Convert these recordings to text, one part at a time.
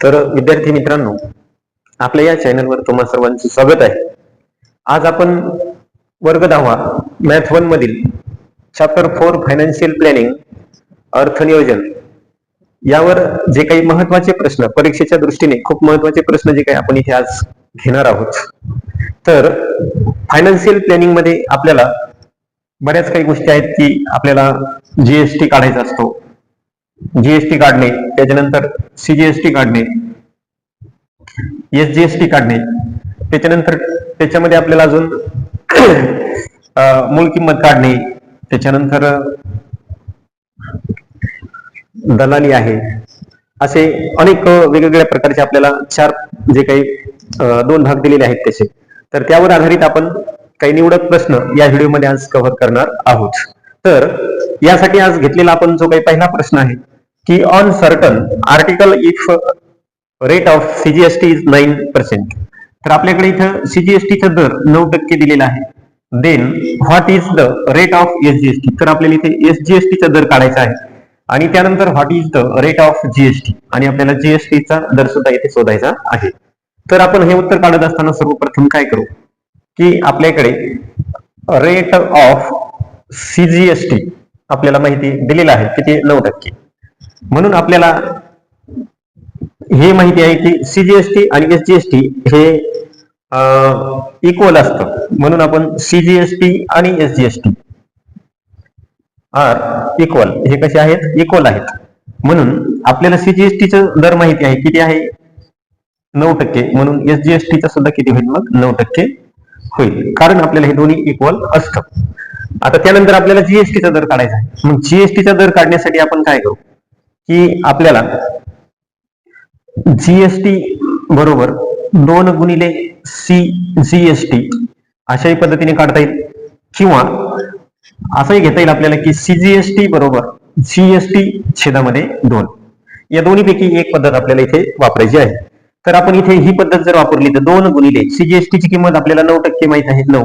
तर विद्यार्थी मित्रांनो आपल्या या चॅनलवर तुम्हा सर्वांचे स्वागत आहे. आज आपण वर्ग दहावा मॅथ वन मधील चॅप्टर फोर फायनान्शियल प्लॅनिंग अर्थनियोजन यावर जे काही महत्त्वाचे प्रश्न परीक्षेच्या दृष्टीने खूप महत्त्वाचे प्रश्न जे काही आपण इथे आज घेणार आहोत. तर फायनान्शियल प्लॅनिंगमध्ये आपल्याला बऱ्याच काही गोष्टी आहेत की आपल्याला जीएसटी काढायचा असतो जीएसटी काढणे त्याच्यानंतर सीजीएसटी काढणे एसजीएसटी काढणे त्याच्यानंतर त्याच्यामध्ये आपल्याला अजून अं, मूळ किंमत काढणे त्याच्यानंतर दलाली आहे. असे अनेक वेगवेगळ्या प्रकारचे आपल्याला चार जे काही दोन भाग दिलेले आहेत त्याचे. तर त्यावर आधारित आपण काही निवडक प्रश्न या व्हिडिओमध्ये आज कव्हर करणार आहोत. तर यासाठी आज घेतलेला आपण जो काही पहिला प्रश्न आहे की on certain article if rate of CGST is nine percent तर आपल्याकडे इथं सीजीएसटीचा दर नऊ टक्के दिलेला आहे. Then what is the rate of SGST तर आपल्याला इथे एसजीएसटीचा दर काढायचा आहे. आणि त्यानंतर what is the rate of GST आणि आपल्याला जीएसटीचा दर सुद्धा इथे शोधायचा आहे. तर आपण हे उत्तर काढत असताना सर्वप्रथम काय करू? की आपल्याकडे रेट ऑफ सीजीएसटी आपल्याला माहिती दिलेला आहे किती नऊ टक्के. म्हणून आपल्याला हे माहिती आहे की सीजीएसटी आणि एसजीएसटी हे इक्वल असतं. म्हणून आपण सीजीएसटी आणि एसजीएसटी आर इक्वल हे कसे आहेत? इक्वल आहेत. म्हणून आपल्याला सीजीएसटीचा दर माहिती आहे. किती आहे? नऊ टक्के. म्हणून एसजीएसटीचा सुद्धा किती होईल मग? नऊ टक्के होईल. कारण आपल्याला हे दोन्ही इक्वल असतं. आता त्यानंतर आपल्याला जीएसटीचा दर काढायचा आहे. मग जीएसटीचा दर काढण्यासाठी आपण काय करू? की आपल्याला जीएसटी बरोबर दोन गुणिले सी जीएसटी अशाही पद्धतीने काढता येईल. किंवा असंही घेता येईल आपल्याला की सीजीएसटी बरोबर जीएसटी छेदामध्ये दोन. या दोन्हीपैकी एक पद्धत आपल्याला इथे वापरायची आहे. तर आपण इथे ही पद्धत जर वापरली तर दोन गुणिले सीजीएसटी ची किंमत आपल्याला नऊ टक्के माहीत आहे नऊ.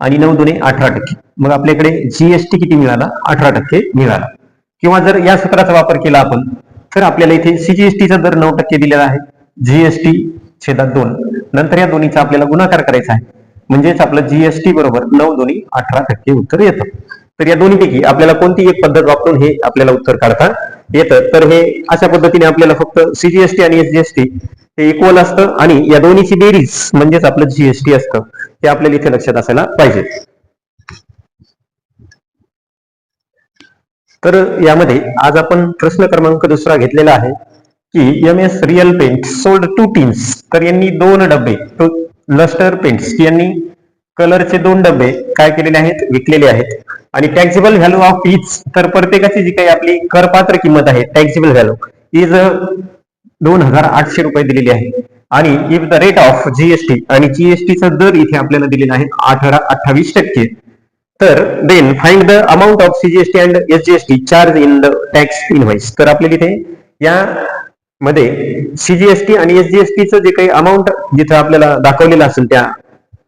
आणि नऊ दोन्ही अठरा टक्के. मग आपल्याकडे जीएसटी किती मिळाला? अठरा टक्के मिळाला. किंवा जर या सूत्राचा वापर केला आपण तर आपल्याला इथे सीजीएसटीचा दर नऊ टक्के दिलेला आहे. जीएसटी छेदात दोन. नंतर या दोन्हीचा आपल्याला गुणाकार करायचा आहे. म्हणजेच आपलं जीएसटी बरोबर नऊ दोन्ही अठरा टक्के उत्तर येतं. तर या दोन्हीपैकी आपल्याला कोणती एक पद्धत वापरून हे आपल्याला उत्तर काढता येतं? तर हे अशा पद्धतीने आपल्याला फक्त सीजीएसटी आणि एसजीएसटी हे इक्वल असतं आणि या दोन्हीची बेरीज म्हणजेच आपलं जीएसटी असतं हे आपल्याला इथे लक्षात असायला पाहिजे. तर यामध्ये आज आपण प्रश्न क्रमांक दुसरा घेतलेला आहे की M S real paint sold to teams तर यांनी दोन डबे लस्टर पेंट्स यांनी कलरचे दोन डबे काय केलेले आहेत विकलेले आहेत. आणि टॅक्सिबल व्हॅल्यू ऑफ इच तर प्रत्येकाची जी काही आपली करपात्र किंमत आहे टॅक्सिबल व्हॅल्यू इज दोन हजार आठशे रुपये दिलेली आहे. आणि if the rate of GST आणि जीएसटीचा दर इथे आपल्याला दिलेला आहे अठरा अठ्ठावीस टक्के. तर then find the amount of CGST and SGST charge in the tax invoice तर आपल्याला इथे या मध्ये सीजीएसटी आणि एसजीएसटीचं जे काही अमाऊंट जिथं आपल्याला दाखवलेलं असेल त्या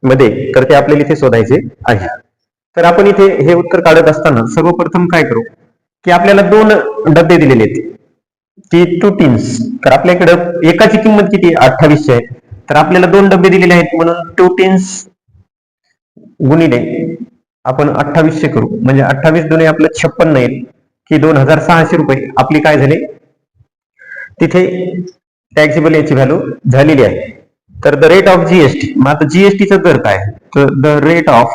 मध्ये तर ते आपल्याला इथे शोधायचे आहे. तर आपण इथे हे उत्तर काढत असताना सर्वप्रथम काय करू? की आपल्याला दोन डबे दिलेले आहेत. की टू टीन्स तर आपल्याकडे एकाची किंमत किती? अठ्ठावीसशे आहे. तर आपल्याला दोन डबे दिलेले आहेत म्हणून टू टीन्स गुणिले आपण अठ्ठावीसशे करू. म्हणजे अठ्ठावीस दोन्ही आपलं छप्पन्न येईल. की दोन हजार सहाशे रुपये. आपली काय झाली? तिथे टॅक्सिबल याची व्हॅल्यू झालेली आहे. तर द रेट ऑफ जीएसटी मग आता जीएसटीचा दर काय? तर the rate of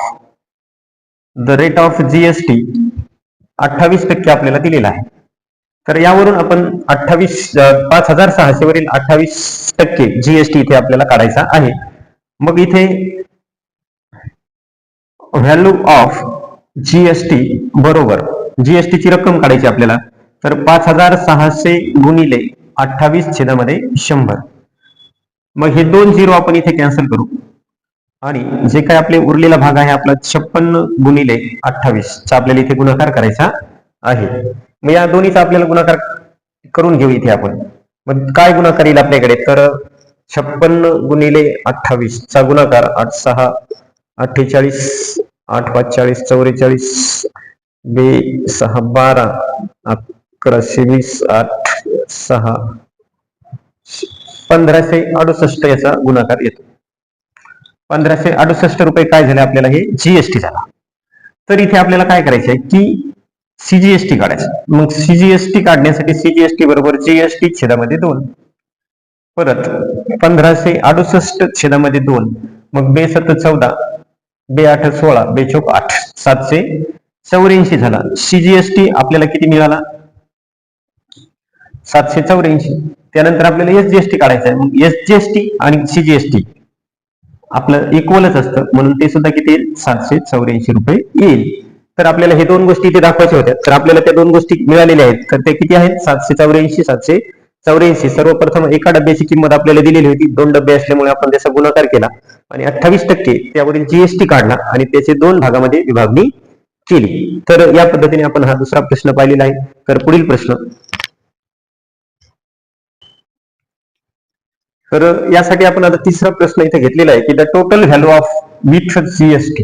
the rate of GST अठ्ठावीस टक्के आपल्याला दिलेला आहे. तर यावरून आपण अठ्ठावीस पाच हजार सहाशे वरील अठ्ठावीस टक्के जीएसटी इथे आपल्याला काढायचा आहे. मग इथे व्हॅल्यू ऑफ जीएसटी बरोबर. जीएसटी ची रक्कम काढायची आपल्याला. तर पाच हजार सहाशे गुणिले अठ्ठावीस छेदामध्ये शंभर. मग हे दोन झिरो आपण इथे कॅन्सल करू. आणि जे काय आपले उरलेला भाग आहे आपला छप्पन्न गुणिले अठ्ठावीस चा आपल्याला इथे गुणाकार करायचा आहे. मग या दोन्हीचा आपल्याला गुणाकार करून घेऊ इथे आपण. मग काय गुणाकार येईल आपल्याकडे? तर छप्पन्न गुणिले अठ्ठावीस चा गुणाकार आठ सहा अठ्ठेचाळीस आठ पाच चाळीस चौवेचाळीस बे सहा बारा अकराशे वीस आठ सहा पंधराशे अडुसष्ट याचा गुणाकार येतो. पंधराशे अडुसष्ट रुपये काय झाले आपल्याला हे? जीएसटी झाला. तर इथे आपल्याला काय करायचं आहे की सीजीएसटी काढायचं. मग सीजीएसटी काढण्यासाठी सीजीएसटी बरोबर जीएसटी छेदामध्ये दोन. परत पंधराशे अडुसष्ट छेदामध्ये दोन. मग बेसत चौदा. बे आठ सोळा बे चौक आठ सातशे चौऱ्याऐंशी झाला. सीजीएसटी आपल्याला किती मिळाला? सातशे चौऱ्याऐंशी. त्यानंतर आपल्याला एसजीएसटी काढायचं आहे. मग एसजीएसटी आणि सीजीएसटी आपलं इक्वलच असतं. म्हणून ते सुद्धा किती येईल? सातशे चौऱ्याऐंशी रुपये येईल. तर आपल्याला हे दोन गोष्टी इथे दाखवायच्या होत्या. तर आपल्याला त्या दोन गोष्टी मिळालेल्या आहेत. तर ते किती आहेत? सातशे चौऱ्याऐंशी सातशे चौऱ्याऐंशी. सर्वप्रथम एका डब्याची किंमत आपल्याला दिलेली होती. दोन डबे असल्यामुळे आपण त्याचा गुणाकार केला. आणि अठ्ठावीस टक्के त्यावरील जीएसटी काढला आणि त्याचे दोन भागामध्ये विभागणी केली. तर या पद्धतीने आपण हा दुसरा प्रश्न पाहिलेला आहे. तर पुढील प्रश्न. तर यासाठी आपण आता तिसरा प्रश्न इथे घेतलेला आहे की the total value of with GST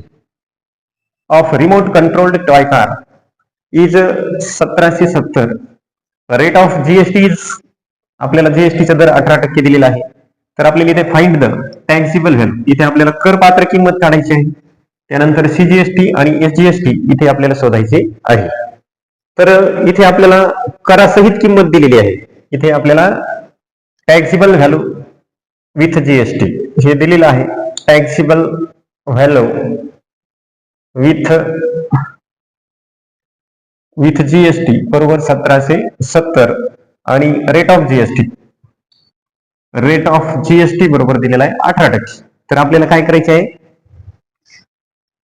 of remote controlled toy car is सतराशे सत्तर. रेट ऑफ जीएसटी इज आपल्याला जीएसटीचा दर अठरा टक्के दिलेला आहे. तर आपल्याला इथे फाइंड द टॅक्सिबल व्हॅल्यू इथे आपल्याला करपात्र किंमत काढायची आहे. त्यानंतर सीजीएसटी आणि एसजीएसटी इथे आपल्याला शोधायचे आहे. तर इथे आपल्याला करासहित किंमत दिलेली आहे. इथे आपल्याला टॅक्सिबल व्हॅल्यू विथ जीएसटी हे दिलेलं आहे. Taxable value with with GST बरोबर सतराशे सत्तर. आणि rate of GST rate of GST बरोबर दिलेला आहे अठरा टक्के. तर आपल्याला काय करायचे आहे?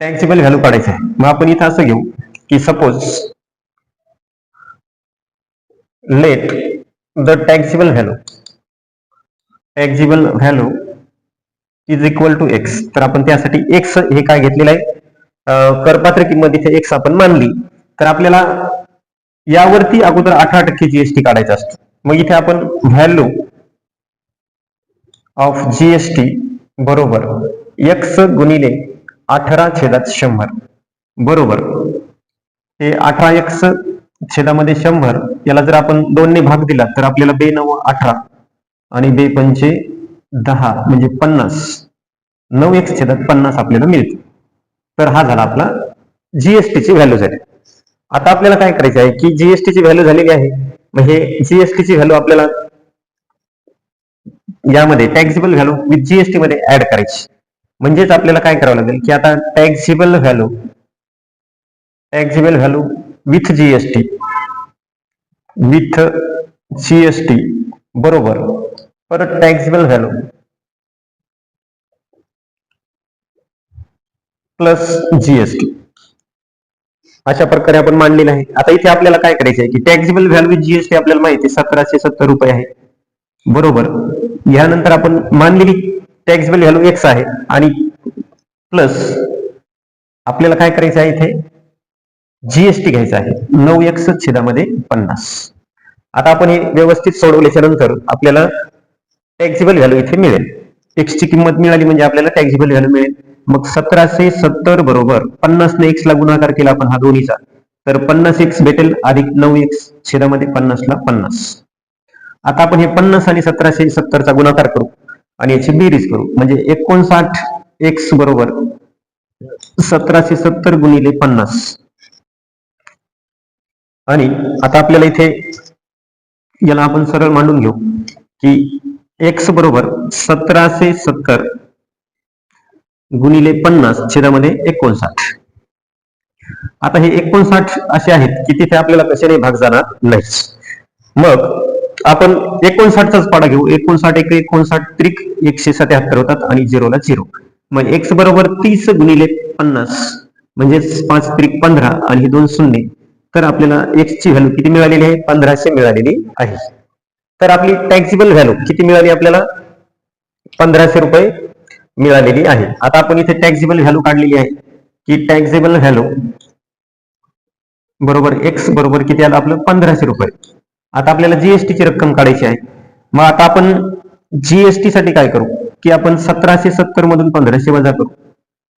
टॅक्सिबल व्हॅल्यू काढायचं आहे. मग आपण इथं असं घेऊ की suppose let the taxable value taxable value is equal to x तर आपण त्यासाठी एक्स हे काय घेतलेलं आहे? करपात्र किंमत इथे एक्स आपण मानली. तर आपल्याला यावरती अगोदर अठरा टक्के जीएसटी काढायचा असतो. मग इथे आपण व्हॅल्यू ऑफ जीएसटी बरोबर एक्स गुणिले अठरा छेदात शंभर. बरोबर. हे अठरा एक्स छेदामध्ये शंभर याला जर आपण दोनने भाग दिला तर आपल्याला बे नऊ अठरा आणि बे पंचे दहा म्हणजे पन्नास. नऊ एक्स छेदात पन्नास आपल्याला मिळते. तर हा झाला आपला जीएसटीची व्हॅल्यू झाली. आता आपल्याला काय करायचं आहे की जीएसटी ची व्हॅल्यू झालेली आहे. मग हे जीएसटी ची व्हॅल्यू आपल्याला यामध्ये टॅक्सिबल व्हॅल्यू विथ जीएसटी मध्ये ऍड करायची. म्हणजेच आपल्याला काय करावं लागेल की आता taxable value taxable value with GST with GST बरोबर. परत टॅक्सिबल व्हॅल्यू प्लस जीएसटी अशा प्रकारे आपण मांडलेलं आहे. आता इथे आपल्याला काय करायचं आहे की टॅक्सिबल व्हॅल्यू जीएसटी आपल्याला माहिती आहे सतराशे सत्तर रुपये आहे. बरोबर. यानंतर आपण मानलेली टॅक्सिबल व्हॅल्यू एक्स आहे आणि प्लस आपल्याला काय करायचं आहे इथे? जीएसटी घ्यायचा आहे. नऊ एक्स छेदामध्ये पन्नास. आता आपण हे व्यवस्थित सोडवल्याच्या नंतर आपल्याला टॅक्सिबल व्हॅल्यू इथे मिळेल. एक्सची किंमत मिळाली म्हणजे आपल्याला टॅक्सिबल व्हॅल्यू मिळेल. मग सतराशे सत्तर बरोबर पन्नास ने एक्स ला गुणाकार केला आपण हा दोन्हीचा. तर पन्नास एक्स भेटेल अधिक नऊ एक्स छेदामध्ये पन्नास ला पन्नास. आता आपण हे पन्नास आणि सतराशे सत्तरचा गुणाकार करू आणि याची बेरीज करू. म्हणजे एकोणसाठ एक्स बरोबर सतराशे सत्तर गुणिले पन्नास. आणि आता आपल्याला इथे याला आपण सरळ मांडून घेऊ की एक्स बरोबर सतराशे सत्तर गुणिले पन्नास छेदामध्ये एकोणसाठ. आता हे एकोणसाठ असे आहेत की तिथे आपल्याला कशाने भाग जाणार नाही मग आपण एकोणसाठचाच पाडा घेऊ. एकोणसाठ एक एकोणसाठ त्रिक एकशे सत्याहत्तर होतात आणि झिरोला झिरो. मग एक्स बरोबर तीस गुणिले पन्नास म्हणजेच पाच त्रिक पंधरा आणि दोन शून्य. तर आपल्याला एक्स ची व्हॅल्यू किती मिळालेली आहे? पंधराशे मिळालेली आहे. तर आपली टॅक्सिबल व्हॅल्यू किती मिळाली आपल्याला? पंधराशे रुपये मिळालेली आहे. आता आपण इथे टॅक्सिबल व्हॅल्यू काढलेली आहे. की टॅक्सिबल व्हॅल्यू बरोबर एक्स बरोबर किती आलं आपलं? पंधराशे रुपये. आता आपल्याला जीएसटी ची रक्कम काढायची आहे. मग आता आपण जीएसटी साठी काय करू? की आपण सतराशे सत्तर मधून पंधराशे वजा करू.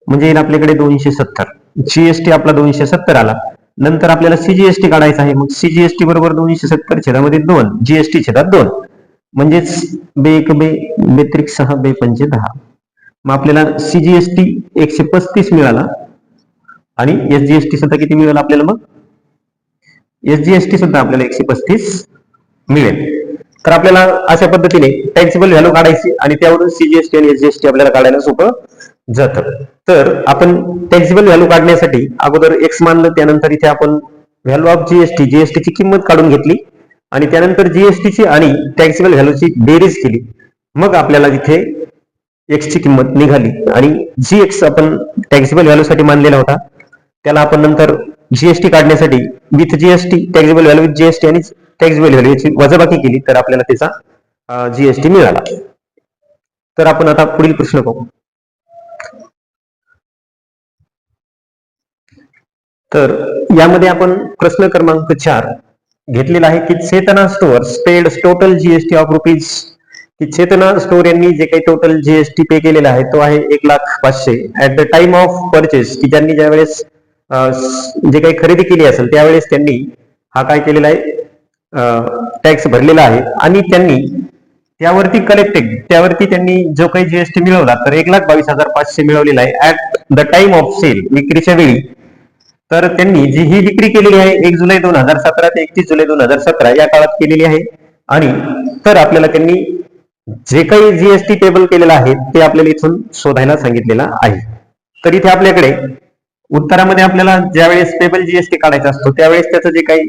म्हणजे येईल आपल्याकडे दोनशे सत्तर. जीएसटी आपला दोनशे सत्तर आला. नंतर आपल्याला सीजीएसटी काढायचा आहे. मग सीजीएसटी बरोबर दोनशे सत्तर छेदामध्ये दोन. जीएसटी छेदात दोन. म्हणजेच बे एक बे बेत्रिक सहा बे पंचे दहा. मग आपल्याला सीजीएसटी एकशे पस्तीस मिळाला. आणि एसजीएसटी सुद्धा किती मिळेल आपल्याला मग? एसजीएसटी सुद्धा आपल्याला एकशे पस्तीस मिळेल. तर आपल्याला अशा पद्धतीने टॅक्सिबल व्हॅल्यू काढायची आणि त्यावरून सीजीएसटी आणि एसजीएसटी आपल्याला काढायला सोपं जातं. तर आपण टॅक्सिबल व्हॅल्यू काढण्यासाठी अगोदर एक्स मानलं त्यानंतर इथे आपण व्हॅल्यू ऑफ जीएसटी जीएसटी ची किंमत काढून घेतली आणि त्यानंतर जीएसटी ची आणि टॅक्सिबल व्हॅल्यूची बेरीज केली. मग आपल्याला इथे एक्स ची किंमत निघाली आणि जी एक्स आपण टॅक्सिबल व्हॅल्यू साठी मानलेला होता. त्याला आपण नंतर जीएसटी काढण्यासाठी with GST taxable value with GST आणि टॅक्सेबल व्हॅल्यू याची वजाबाकी केली तर आपल्याला त्याचा जीएसटी मिळाला. तर आपण आता पुढील प्रश्न पाहू. तर यामध्ये आपण प्रश्न क्रमांक चार घेतलेला आहे की Chetana store paid total GST of rupees की चेतना स्टोअर यांनी जे काही टोटल जीएसटी पे केलेला आहे तो आहे एक लाख पाचशे. At the time of purchase की ज्यांनी ज्यावेळेस जे काही खरेदी केली असेल त्यावेळेस त्यांनी हा काय केलेला आहे? टॅक्स भरलेला आहे. आणि त्यांनी त्यावरती कलेक्टेड त्यावरती त्यांनी जो काही जीएसटी मिळवला तर एक लाख बावीस हजार पाचशे मिळवलेला आहे. At the time of sale विक्रीच्या वेळी तर त्यांनी जी ही विक्री केलेली आहे एक जुलै दोन हजार सतरा ते एकतीस जुलै दोन हजार सतरा या काळात केलेली आहे. आणि तर आपल्याला त्यांनी जे काही जीएसटी टेबल केलेलं आहे ते आपल्याला इथून शोधायला सांगितलेलं आहे. तर इथे आपल्याकडे उत्तरामध्ये आपल्याला ज्यावेळेस पेबल जीएसटी काढायचा असतो त्यावेळेस त्याचं जे काही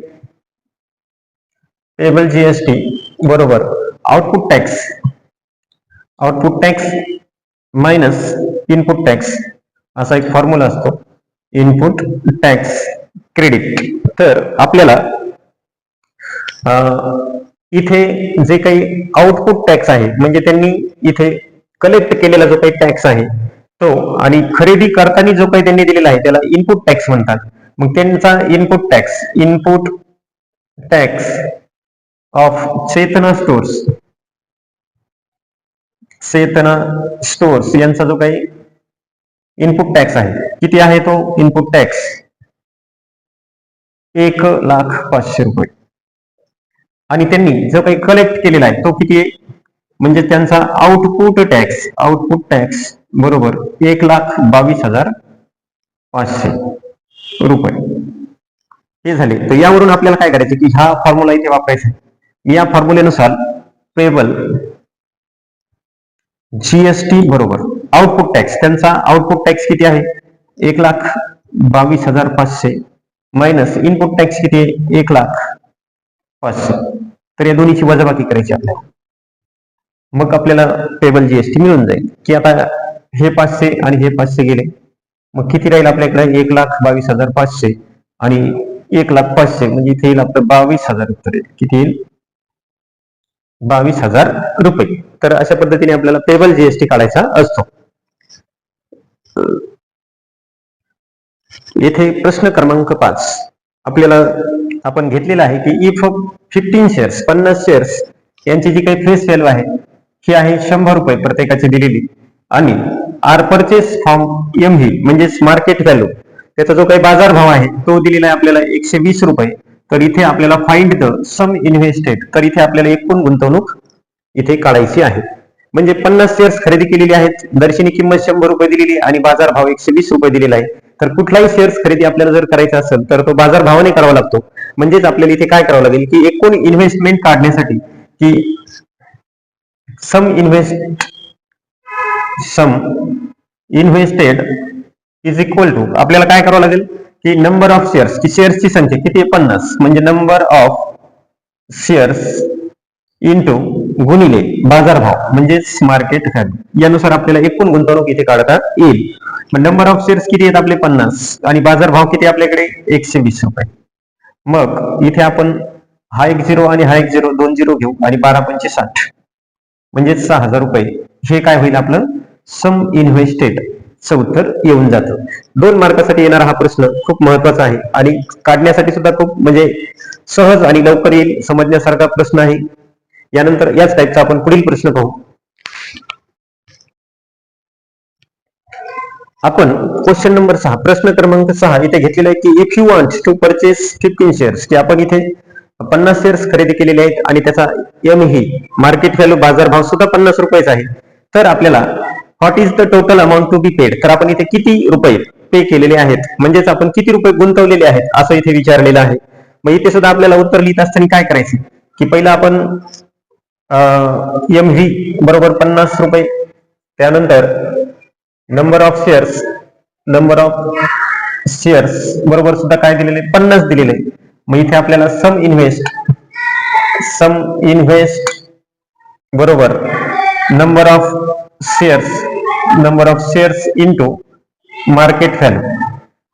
पेबल जीएसटी बरोबर. Output tax output tax minus input tax असा एक फॉर्म्युला असतो. इनपुट टॅक्स क्रेडिट तर आपल्याला इथे जे काही आउटपुट टॅक्स आहे म्हणजे त्यांनी इथे कलेक्ट केलेला जो काही टॅक्स आहे तो आणि खरेदी करताना जो काही त्यांनी दिलेला आहे त्याला इनपुट टॅक्स म्हणतात. मग त्यांचा input tax input tax of Chetana stores Chetana stores यांचा जो काही इनपुट टॅक्स आहे किती आहे तो इनपुट टॅक्स एक लाख पाचशे रुपये. आणि त्यांनी जो काही कलेक्ट केलेला आहे तो किती म्हणजे त्यांचा आउटपुट टॅक्स आउटपुट टॅक्स बरोबर एक लाख बावीस हजार पाचशे रुपये. हे झाले. तर यावरून आपल्याला काय करायचं की हा फॉर्म्युला इथे वापरायचा आहे. या फॉर्म्युलेनुसार पेबल जीएसटी बरोबर आउटपुट टॅक्स त्यांचा आउटपुट टॅक्स किती आहे? एक लाख बावीस हजार पाचशे मायनस इनपुट टॅक्स किती आहे? एक लाख पाचशे. तर या दोन्हीची वजाबाकी करायची आपल्याला. मग आपल्याला पेबल जीएसटी मिळून जाईल. की आता हे पाचशे आणि हे पाचशे गेले. मग किती राहील आपल्याकडे? एक लाख बावीस हजार पाचशे आणि एक लाख पाचशे. म्हणजे इथे येईल आपलं बावीस हजार उत्तर येईल किती येईल? बावीस हजार रुपये. तर अशा पद्धतीने आपल्याला पेबल जीएसटी काढायचा असतो. येथे प्रश्न क्रमांक पाच. आपल्याला आपण घेतलेला आहे की इफ फिफ्टीन शेअर्स पन्नास शेअर्स यांची जी काही फेस व्हॅल्यू आहे ही आहे शंभर रुपये प्रत्येकाची दिलेली. आणि आर परचेस फॉर्म एम ही म्हणजेच मार्केट व्हॅल्यू त्याचा जो काही बाजार भाव आहे तो दिलेला आहे आपल्याला एकशे वीस रुपये. तर इथे आपल्याला फाइंड द सम इन्व्हेस्टेड तर इथे आपल्याला एकूण गुंतवणूक इथे काढायची आहे. म्हणजे पन्नास शेअर्स खरेदी केलेली आहेत दर्शनी किंमत शंभर रुपये दिलेली आणि बाजार भाव एकशे वीस रुपये दिलेला आहे. तर कुठलाही शेअर्स खरेदी आपल्याला जर करायचा असेल तर तो बाजार भावाने करावा लागतो. म्हणजेच आपल्याला इथे काय करावं लागेल की एकूण इन्व्हेस्टमेंट काढण्यासाठी की sum invest sum invested is equal to आपल्याला काय करावं लागेल? की नंबर ऑफ शेअर्स की शेअर्सची संख्या किती आहे? पन्नास. म्हणजे नंबर ऑफ शेअर्स इंटू गुणिले बाजारभाव म्हणजेच मार्केट व्हॅल्यू यानुसार आपल्याला एकूण गुंतवणूक इथे काढता येईल. नंबर ऑफ शेअर्स किती आहेत आपले? पन्नास. आणि बाजारभाव किती आपल्याकडे? एकशे वीस रुपये. मग इथे आपण हा एक झिरो आणि हा एक झिरो दोन झिरो घेऊ आणि बारा पंचे साठ म्हणजे सहा हजार रुपये. हे काय होईल आपलं? सम इन्व्हेस्टेड च उत्तर येऊन जातं. दोन मार्कासाठी येणारा हा प्रश्न खूप महत्त्वाचा आहे आणि काढण्यासाठी सुद्धा खूप म्हणजे सहज आणि लवकर येईल समजण्यासारखा प्रश्न आहे. यानंतर याच टाईपचा आपण पुढील प्रश्न पाहू. आपण क्वेश्चन नंबर सहा प्रश्न क्रमांक सहा इथे घेतलेला आहे की if you want to purchase fifteen shares की आपण इथे पन्नास शेअर्स खरेदी केलेले आहेत आणि त्याचा एम ही मार्केट व्हॅल्यू बाजारभाव सुद्धा पन्नास रुपयाचा आहे. तर आपल्याला what is the total amount to be paid तर आपण इथे किती रुपये पे केलेले आहेत? म्हणजेच आपण किती रुपये गुंतवलेले आहेत? असं इथे विचारलेलं आहे. मग इथे सुद्धा आपल्याला उत्तर लिहित असताना काय करायचं? की पहिलं आपण एम व्ही बरोबर पन्नास रुपये. त्यानंतर number of shares number of shares बरोबर सुद्धा काय दिलेले? पन्नास दिलेले. मग इथे आपल्याला सम इन्व्हेस्ट सम इन्व्हेस्ट बरोबर number of shares number of shares into market value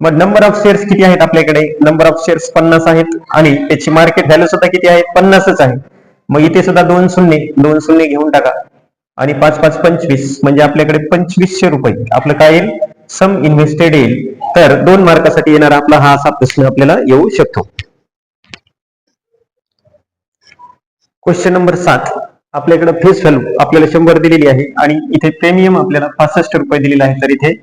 मग नंबर ऑफ शेअर्स किती आहेत आपल्याकडे? नंबर ऑफ शेअर्स पन्नास आहेत आणि त्याची मार्केट व्हॅल्यू सुद्धा किती आहे? पन्नासच आहे. मग इथे सुद्धा दोन शून्य दोन शून्य घेऊन टाका. आणि पाच पाच पंचवीस म्हणजे आपल्याकडे पंचवीसशे रुपये आपलं काय येईल? सम इन्व्हेस्टेड येईल. तर दोन मार्कासाठी येणारा आपला हा असा प्रश्न आपल्याला येऊ शकतो. क्वेश्चन नंबर सात. आपल्याकडे फेस व्हॅल्यू आपल्याला शंभर दिलेली आहे आणि इथे प्रीमियम आपल्याला पासष्ट रुपये दिलेला आहे. तर इथे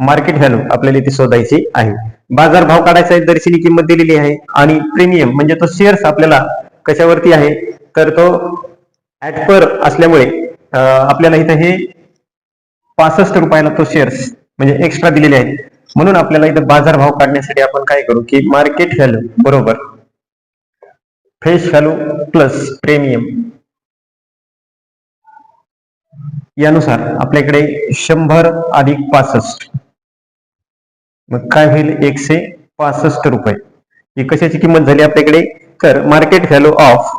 मार्केट व्हॅल्यू आपल्याला इथे शोधायची आहे. बाजार भाव काढायचा आहे दर्शनी किंमत दिलेली आहे आणि प्रीमियम म्हणजे तो शेअर्स आपल्याला कशावरती आहे? तर तो ऍट पर असल्यामुळे आपल्याला इथं हे पासष्ट रुपयाला तो शेअर्स म्हणजे एक्स्ट्रा दिलेले आहेत. म्हणून आपल्याला इथं बाजार भाव काढण्यासाठी आपण काय करू की मार्केट व्हॅल्यू बरोबर. फेस व्हॅल्यू प्लस प्रीमियम यानुसार आपल्याकडे शंभर अधिक पासष्ट. मग काय होईल? एकशे पासष्ट रुपये. ही कशाची किंमत झाली आपल्याकडे? तर market value of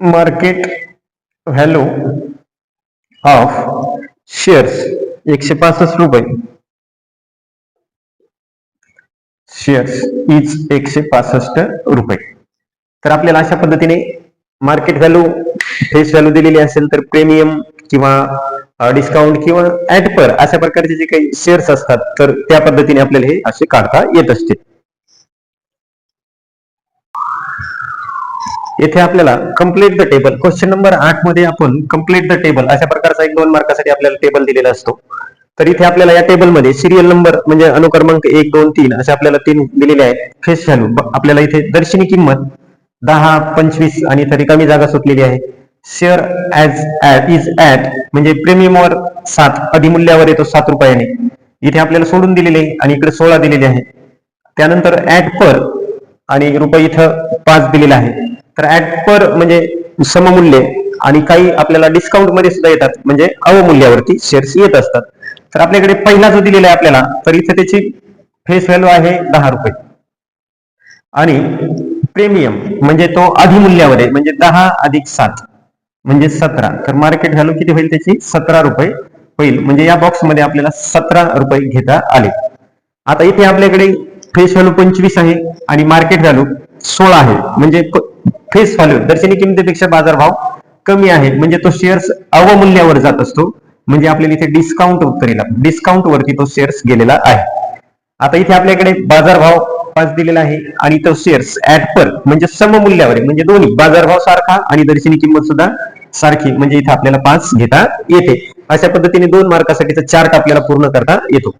market value of shares एकशे पासष्ट रुपये. शेअर्स इज एकशे पासष्ट रुपये. तर आपल्याला अशा पद्धतीने मार्केट व्हॅल्यू फेस व्हॅल्यू दिलेली असेल तर प्रीमियम किंवा डिस्काउंट किंवा ऍट पर अशा प्रकारचे जे काही शेअर्स असतात तर त्या पद्धतीने आपल्याला हे असे काढता येत असते. येथे आपल्याला complete the table question number आठमध्ये आपण कंप्लीट द टेबल अशा प्रकारचा एक दोन मार्कासाठी आपल्याला टेबल दिलेला असतो. तर इथे आपल्याला या टेबलमध्ये सिरियल नंबर म्हणजे अनुक्रमांक एक दोन तीन असे आपल्याला तीन दिलेले आहेत. फेस व्हॅल्यू आपल्याला इथे दर्शनी किंमत दहा पंचवीस आणि इथे रिकामी जागा सुटलेली आहे. शेअर ऍज इज ऍट म्हणजे प्रीमियमवर सात अधिमूल्यावर येतो सात रुपयाने. इथे आपल्याला सोडून दिलेले आहे आणि इकडे सोळा दिलेले आहे. त्यानंतर ऍट पर आणि रुपये इथं पाच दिलेला आहे. तर ऍट पर म्हणजे सममूल्य आणि काही आपल्याला डिस्काउंटमध्ये सुद्धा येतात. म्हणजे अवमूल्यावरती शेअर्स येत असतात. तर आपल्याकडे पहिला जो दिलेला आहे आपल्याला तर इथे त्याची फेस व्हॅल्यू आहे दहा रुपये. आणि प्रीमियम म्हणजे तो अधिमूल्यावर आहे म्हणजे दहा अधिक सात. म्हणजे सतरा. तर मार्केट व्हॅल्यू किती होईल त्याची? सतरा रुपये होईल. म्हणजे या बॉक्समध्ये आपल्याला सतरा रुपये घेता आले. आता इथे आपल्याकडे फेस व्हॅल्यू पंचवीस आहे आणि मार्केट व्हॅल्यू सोळा आहे. म्हणजे फेस व्हॅल्यू दर्शनी किमतीपेक्षा बाजारभाव कमी आहे. म्हणजे तो शेअर्स अवमूल्यावर जात असतो. म्हणजे आपल्याला इथे डिस्काउंट उत्तर डिस्काउंट वरती तो शेअर्स गेलेला आहे. आता इथे आपल्याकडे बाजारभाव पाच दिलेला आहे. आणि तो शेअर्स ऍट पर म्हणजे सममूल्यावर आहे. म्हणजे दोन्ही बाजारभाव सारखा आणि दर्शनी किंमत सुद्धा सारखी. म्हणजे इथे आपल्याला पाच घेता येते. अशा पद्धतीने दोन मार्कासाठीचा चार्ट आपल्याला पूर्ण करता येतो.